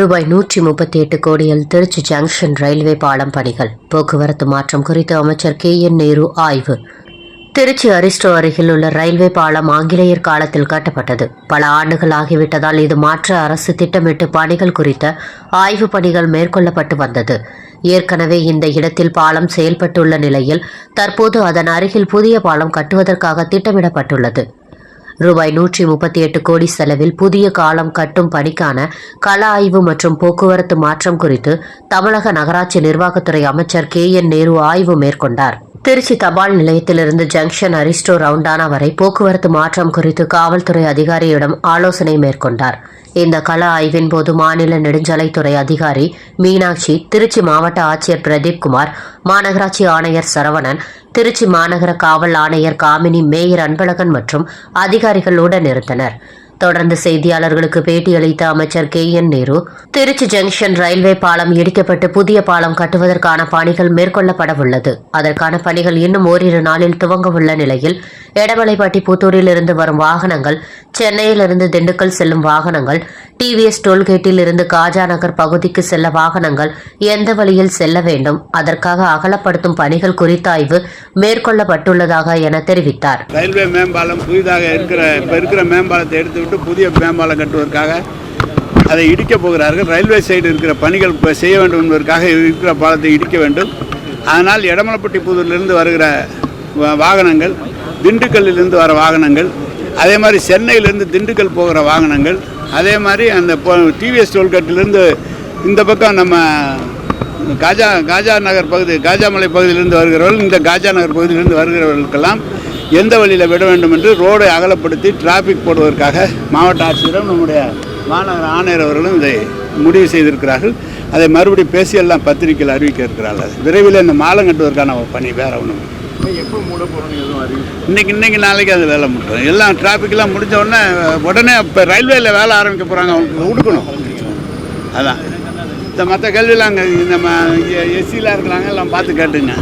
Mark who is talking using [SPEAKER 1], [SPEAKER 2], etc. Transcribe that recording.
[SPEAKER 1] ரூபாய் நூற்றி முப்பத்தி எட்டு கோடியில் திருச்சி ஜங்ஷன் ரயில்வே பாலம் பணிகள். போக்குவரத்து மாற்றம் குறித்து அமைச்சர் கே என் நேரு ஆய்வு. திருச்சி அரிஸ்டோ அருகில் உள்ள ரயில்வே பாலம் ஆங்கிலேயர் காலத்தில் கட்டப்பட்டது. பல ஆண்டுகள் ஆகிவிட்டதால் இது மாற்ற அரசு திட்டமிட்டு பணிகள் குறித்த ஆய்வு பணிகள் மேற்கொள்ளப்பட்டு வந்தது. ஏற்கனவே இந்த இடத்தில் பாலம் செயல்பட்டுள்ள நிலையில் தற்போது அதன் அருகில் புதிய பாலம் கட்டுவதற்காக திட்டமிடப்பட்டுள்ளது. ரூபாய் நூற்றி முப்பத்தி எட்டு கோடி செலவில் புதிய காலம் கட்டும் பணிக்கான கள ஆய்வு மற்றும் போக்குவரத்து மாற்றம் குறித்து தமிழக நகராட்சி நிர்வாகத்துறை அமைச்சர் கே என் நேரு ஆய்வு மேற்கொண்டார். திருச்சி தபால் நிலையத்திலிருந்து ஜங்ஷன் அரிஸ்டோ ரவுண்டானா வரை போக்குவரத்து மாற்றம் குறித்து காவல்துறை அதிகாரியிடம் ஆலோசனை மேற்கொண்டார். இந்த கள ஆய்வின் போது மாநில நெடுஞ்சாலைத்துறை அதிகாரி மீனாட்சி திருச்சி மாவட்ட ஆட்சியர் பிரதீப் குமார் மாநகராட்சி ஆணையர் சரவணன் திருச்சி மாநகர காவல் ஆணையர் காமினி மேயர் அன்பழகன் மற்றும் அதிகாரிகள் உடன் இருந்தனர் தொடர்ந்து செய்தியாளர்களுக்கு பேட்டியளித்த அமைச்சர் K N Nehru Tiruchi junction railway பாலம் இடிக்கப்பட்டு புதிய பாலம் கட்டுவதற்கான பணிகள் மேற்கொள்ளப்படவுள்ளது அதற்கான பணிகள் இன்னும் ஓரிரு நாளில் துவங்கவுள்ள நிலையில் எடமலைப்பட்டி புத்தூரில் இருந்து வரும் வாகனங்கள் சென்னையிலிருந்து திண்டுக்கல் செல்லும் வாகனங்கள் டிவிஎஸ் டோல்கேட்டில் இருந்து காஜா நகர் பகுதிக்கு செல்ல வாகனங்கள் எந்த வழியில் செல்ல வேண்டும் அதற்காக அகலப்படுத்தும் பணிகள் குறித்த ஆய்வு மேற்கொள்ளப்பட்டுள்ளதாக என தெரிவித்தார்.
[SPEAKER 2] ரயில்வே மேம்பாலம் புதிதாக இருக்கிற இருக்கிற மேம்பாலத்தை கட்டு புதிய மேம்பாலம் கட்டுவதற்காக அதை இடிக்கப் போகிறார்கள். ரயில்வே சைடு இருக்கிற பணிகள் இப்போ செய்ய வேண்டும் என்பதற்காக இருக்கிற பாலத்தை இடிக்க வேண்டும். அதனால் எடமலப்பட்டி புதூரிலிருந்து வருகிற வாகனங்கள் திண்டுக்கல்லிலிருந்து வர வாகனங்கள் அதே மாதிரி சென்னையிலிருந்து திண்டுக்கல் போகிற வாகனங்கள் அதே மாதிரி அந்த டிவிஎஸ் டோல்கேட்டிலிருந்து இந்த பக்கம் நம்ம காஜா காஜா நகர் பகுதி காஜாமலை பகுதியிலிருந்து வருகிறவர்கள் இந்த காஜா நகர் பகுதியிலிருந்து வருகிறவர்களுக்கெல்லாம் எந்த வழியில் விட வேண்டும் என்று ரோடை அகலப்படுத்தி டிராஃபிக் போடுவதற்காக மாவட்ட ஆட்சியரும் நம்முடைய மாநகர ஆணையர் அவர்களும் இதை முடிவு செய்திருக்கிறார்கள். அதை மறுபடியும் பேசி எல்லாம் பத்திரிகையில் அறிவிக்க இருக்கிறார்கள். விரைவில் இந்த மாலம் கட்டுவதற்கான பணி வேற ஒன்றும் இன்னைக்கு இன்னைக்கு நாளைக்கு அது வேலை முடியும். எல்லாம் டிராஃபிக்லாம் முடிஞ்ச உடனே உடனே இப்போ ரயில்வேல வேலை ஆரம்பிக்க போகிறாங்க அவங்களுக்கு கொடுக்கணும் அதான். இந்த மற்ற கேள்வியெல்லாம் அங்கே நம்ம எஸ்சிலாம் இருக்கிறாங்க எல்லாம் பார்த்து கேட்டுங்க.